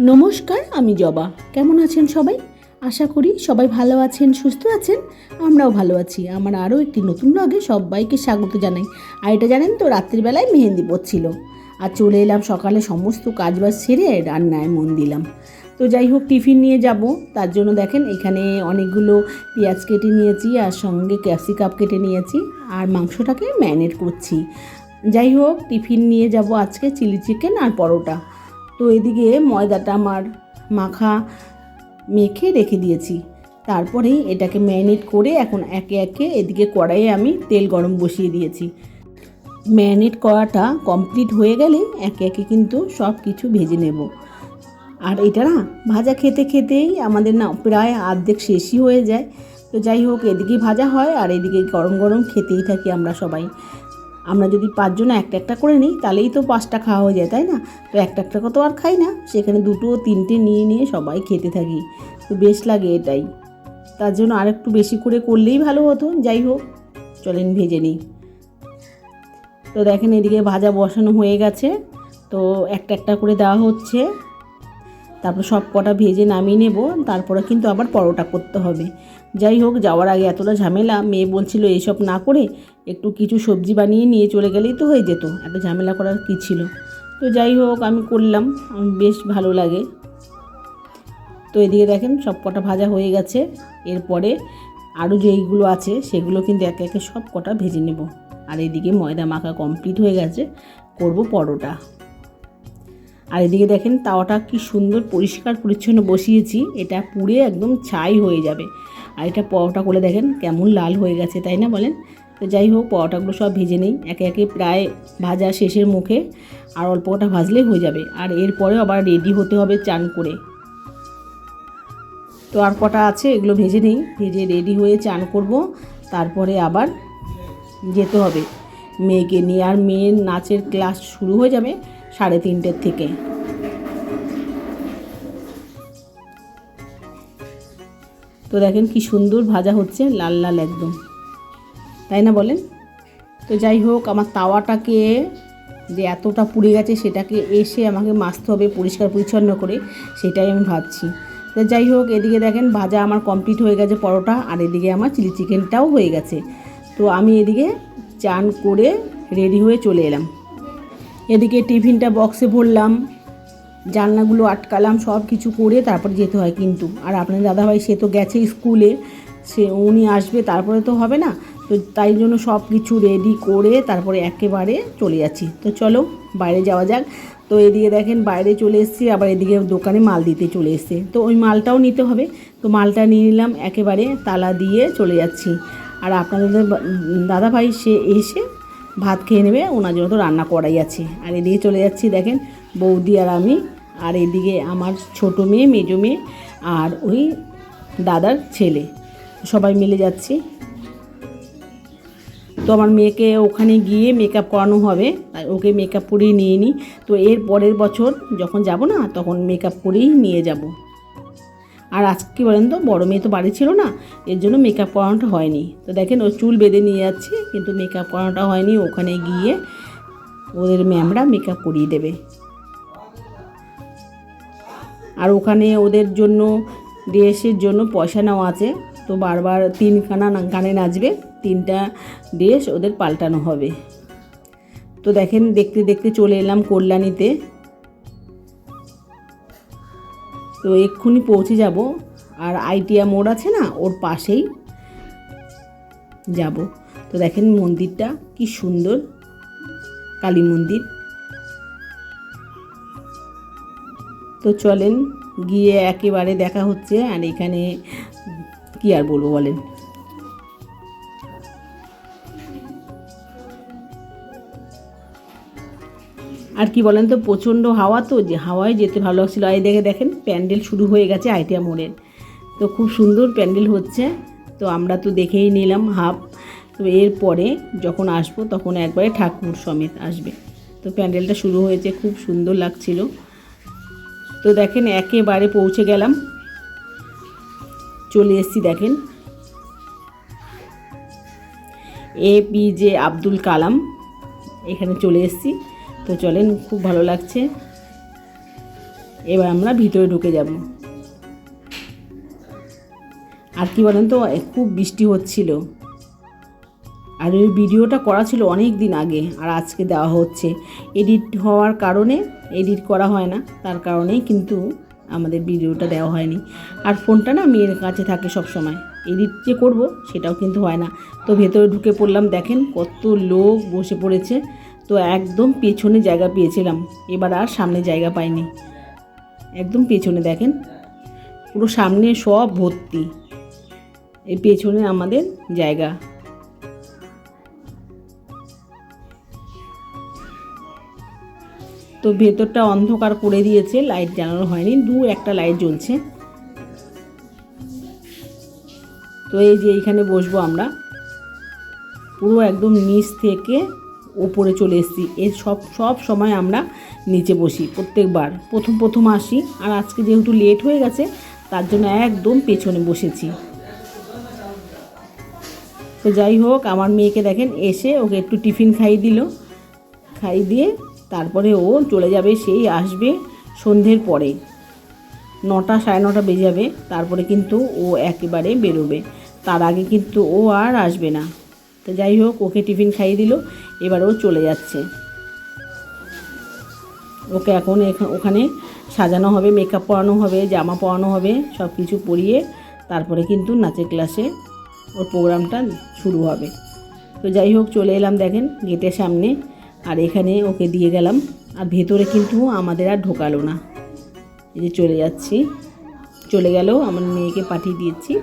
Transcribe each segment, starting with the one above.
নমস্কার, আমি জবা। কেমন আছেন সবাই? আশা করি সবাই ভালো আছেন, সুস্থ আছেন। আমরাও ভালো আছি। আমার আরও একটি নতুন ব্লগে সবাইকে স্বাগত জানাই। আর এটা জানেন তো রাত্রিবেলায় মেহেন্দি পড়ছিল আর চলে এলাম সকালে সমস্ত কাজবাজ সেরে রান্নায় মন দিলাম। তো যাই হোক, টিফিন নিয়ে যাব। তার জন্য দেখেন, এখানে অনেকগুলো পেঁয়াজ কেটে নিয়েছি আর সঙ্গে ক্যাপসিকাপ কেটে নিয়েছি আর মাংসটাকে ম্যানেট করছি। যাই হোক, টিফিন নিয়ে যাব আজকে চিলি চিকেন আর পরোটা। তো এদিকে ময়দাটা আমার মাখা মেখে রেখে দিয়েছি। তারপরেই এটাকে ম্যারিনেট করে এখন একে একে এদিকে কড়াইয়ে আমি তেল গরম বসিয়ে দিয়েছি। ম্যারিনেট করাটা কমপ্লিট হয়ে গেলে একে একে কিন্তু সব কিছু ভেজে নেব। আর এটা না ভাজা খেতে খেতেই আমাদের না প্রায় অর্ধেক শেষই হয়ে যায়। তো যাই হোক, এদিকে ভাজা হয় আর এদিকে গরম গরম খেতেই থাকি আমরা সবাই। আমরা যদি পাঁচজন একটা একটা করে নিই, তাহলেই তো পাঁচটা খাওয়া হয়ে যায়, তাই না? তো একটা একটা তো আর খাই না, সেখানে দুটো তিনটে নিয়ে নিয়ে সবাই খেতে থাকি। তো বেশ লাগে এটাই। তার জন্য আর একটু বেশি করে করলেই ভালো হতো। যাই হোক, চলেন ভেজে নিই। তো দেখেন এদিকে ভাজা বসানো হয়ে গেছে। তো একটা একটা করে দেওয়া হচ্ছে। তারপর সব কটা ভেজে নামিয়ে নেব, তারপরে কিন্তু আবার পরোটা করতে হবে। যাই হোক, যাওয়ার আগে এতটা ঝামেলা, মেয়ে বলছিল এইসব না করে একটু কিছু সবজি বানিয়ে নিয়ে চলে গেলেই তো হয়ে যেত, এত ঝামেলা করার কী ছিল? তো যাই হোক, আমি করলাম বেশ ভালো লাগে। তো এদিকে দেখেন, সব কটা ভাজা হয়ে গেছে, এরপরে আরও যেইগুলো আছে, সেগুলো কিন্তু একে একে সব কটা ভেজে নেব। আর এদিকে ময়দা মাখা কমপ্লিট হয়ে গেছে, করব পরোটা। আর এদিকে দেখেন তাওয়াটা কি সুন্দর পরিষ্কার পরিচ্ছন্ন বসিয়েছি, এটা পুড়ে একদম ছাই হয়ে যাবে। আর এটা পরোটা করে দেখেন কেমন লাল হয়ে গেছে, তাই না বলেন? তো যাই হোক, পরোটাগুলো সব ভেজে নেই, একে একে প্রায় ভাজা শেষের মুখে, আর অল্প কটা ভাজলেই হয়ে যাবে। আর এরপরে আবার রেডি হতে হবে চান করে। তো আর কটা আছে, এগুলো ভেজে নেই, ভেজে রেডি হয়ে চান করব, তারপরে আবার যেতে হবে। মেয়েকে নিয়ে আর মেয়ের নাচের ক্লাস শুরু হয়ে যাবে সাড়ে তিনটের থেকে। তো দেখেন কি সুন্দর ভাজা হচ্ছে, লাল লাল একদম। তাই না বলেন? তো যাই হোক, আমার তাওয়াটাকে যে এতটা পুড়ে গেছে, সেটাকে এসে আমাকে মাজতে হবে পরিষ্কার পরিচ্ছন্ন করে, সেটাই আমি ভাবছি তো যাই হোক, এদিকে দেখেন ভাজা আমার কমপ্লিট হয়ে গেছে পরোটা, আর এদিকে আমার চিলি চিকেনটাও হয়ে গেছে। তো আমি এদিকে চান করে রেডি হয়ে চলে এলাম। এদিকে টিফিনটা বক্সে ভরলাম, জানলাগুলো আটকালাম সব কিছু করে তারপর যেতে হয় কিন্তু। আর আপনার দাদাভাই সে তো গেছে স্কুলে, সে উনি আসবে, তারপরে তো হবে না। তো তাই জন্য সব কিছু রেডি করে তারপরে একেবারে চলে যাচ্ছি। তো চলো, বাইরে যাওয়া যাক। তো এদিকে দেখেন বাইরে চলে এসেছি, আবার এদিকে দোকানে মাল দিতে চলে এসছে। তো ওই মালটাও নিতে হবে। তো মালটা নিয়ে নিলাম, একেবারে তালা দিয়ে চলে যাচ্ছি। আর আপনাদের দাদাভাই সে এসে ভাত খেয়ে নেবে, ওনার জন্য তো রান্না করাই আছে। আর এদিকে চলে যাচ্ছি, দেখেন বৌদি আর আমি। আর এদিকে আমার ছোট মেয়ে, মেজো মেয়ে আর ওই দাদার ছেলে। সবাই মিলে যাচ্ছি। তো আমার মেয়েকে ওখানে গিয়ে মেকআপ করানো হবে। আর ওকে মেকআপ করিয়ে নিয়ে নিই তো এর পরের বছর যখন যাব না, তখন মেকআপ করেই নিয়ে যাব। আর আজকে বলেন তো, বড়ো মেয়ে তো বাড়ি ছিল না, এর জন্য মেকআপ করানোটা হয়নি। তো দেখেন ও চুল বেঁধে নিয়ে যাচ্ছে, কিন্তু মেকআপ করানোটা হয়নি, ওখানে গিয়ে ওদের ম্যামরা মেকআপ করিয়ে দেবে। আর ওখানে ওদের জন্য, ড্রেসের জন্য পয়সা নেওয়া আছে, তো বারবার তিনখানা গানে নাচবে, তিনটা ড্রেস ওদের পাল্টানো হবে। তো দেখেন, দেখতে দেখতে চলে এলাম কল্যাণীতে। তো এক্ষুনি পৌঁছে যাব। আর আইটিয়া মোড় আছে না, ওর পাশেই যাব। তো দেখেন মন্দিরটা কি সুন্দর, কালী মন্দির। তো চলেন, গিয়ে একেবারে দেখা হচ্ছে, আর এখানে কি আর বলব বলেন? আর কি বলেন তো, প্রচণ্ড হাওয়া তো, যে হাওয়ায় যেতে ভালো লাগছিল। আর এই দেখে দেখেন, প্যান্ডেল শুরু হয়ে গেছে আইটিয়া মোড়ের তো খুব সুন্দর প্যান্ডেল হচ্ছে। তো আমরা তো দেখেই নিলাম হাফ। তো এরপরে যখন আসব, তখন একবারে ঠাকুর সমেত আসবে। তো প্যান্ডেলটা শুরু হয়েছে, খুব সুন্দর লাগছিল। তো দেখেন, একেবারে পৌঁছে গেলাম। চলে এসেছি, দেখেন। A P J Abdul Kalam, এখানে চলে এসেছি। তো চলেন, খুব ভালো লাগছে। এবার আমরা ভিতরে ঢুকে যাব। আর কি বলেন তো খুব বৃষ্টি হচ্ছিল। আর ওই ভিডিওটা করা ছিল অনেক দিন আগে, আর আজকে দেওয়া হচ্ছে। এডিট হওয়ার কারণে এডিট করা হয় না, তার কারণেই কিন্তু আমাদের ভিডিওটা দেওয়া হয়নি। আর ফোনটা না মেয়ের কাছে থাকে সব সময়। এডিট যে করব, সেটাও কিন্তু হয় না। তো ভেতরে ঢুকে পড়লাম, দেখেন কত লোক বসে পড়েছে। তো একদম পেছনে জায়গা পেয়েছিলাম। এবার আর সামনে জায়গা পাইনি। একদম পেছনে দেখেন, পুরো সামনে সব ভর্তি। এই পেছনে আমাদের জায়গা। তো ভেতরটা অন্ধকার করে দিয়েছে, লাইট জ্বালানো হয়নি, দু একটা লাইট জ্বলছে। তো এই যে এইখানে বসবো আমরা। পুরো একদম নিচ থেকে ওপরে চলে এসেছি। এর সব সব সময় আমরা নিচে বসি প্রত্যেকবার। প্রথম প্রথম আসি। আর আজকে যেহেতু লেট হয়ে গেছে, তার জন্য একদম পেছনে বসেছি। তো যাই হোক, আমার মেয়েকে দেখেন, এসে ওকে একটু টিফিন খাইয়ে দিল। খাইয়ে দিয়ে তারপরে ও চলে যাবে, সেই আসবে সন্ধ্যের পরে। নটা, সাড়ে নটা বেজে যাবে, তারপরে কিন্তু ও একেবারে বেরোবে। তার আগে কিন্তু ও আর আসবে না। তো যাই হোক, ওকে টিফিন খাইয়ে দিল। এবার ও চলে যাচ্ছে। ওকে এখন এখা- ওখানে সাজানো হবে মেকআপ পরানো হবে, জামা পরানো হবে সব কিছু পরিয়ে তারপরে কিন্তু নাচের ক্লাসে ওর প্রোগ্রামটা শুরু হবে। তো যাই হোক, চলে এলাম দেখেন গেটের সামনে। আর এখানে ওকে দিয়ে গেলাম। আর ভেতরে কিন্তু আমাদের আর ঢোকালো না। এই যে চলে যাচ্ছি। চলে গেল আমার মেয়েকে পাঠিয়ে দিয়েছি।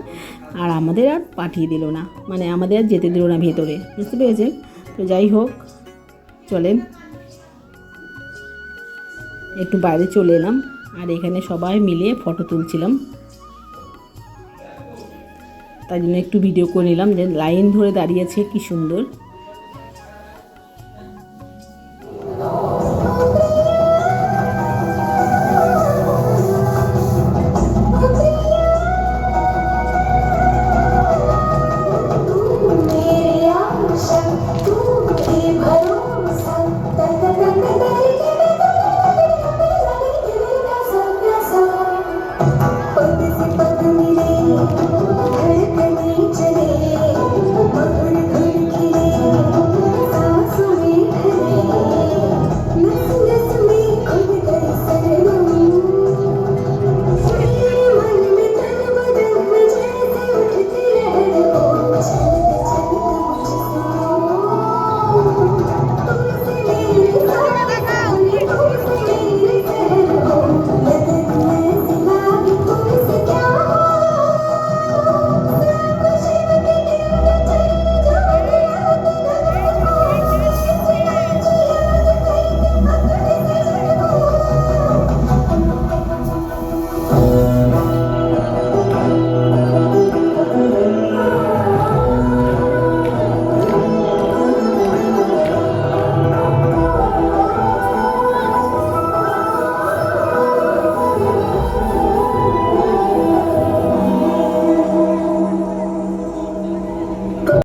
আর আমাদের আর পাঠিয়ে দিল না। মানে আমাদের আর যেতে দিল না ভেতরে। বুঝতে পেরেছেন? তো যাই হোক, চলেন। একটু বাইরে চলে এলাম, আর এখানে সবাই মিলে ফটো তুলছিলাম। তাই জন্য একটু ভিডিও করে নিলাম যে লাইন ধরে দাঁড়িয়েছে কি সুন্দর।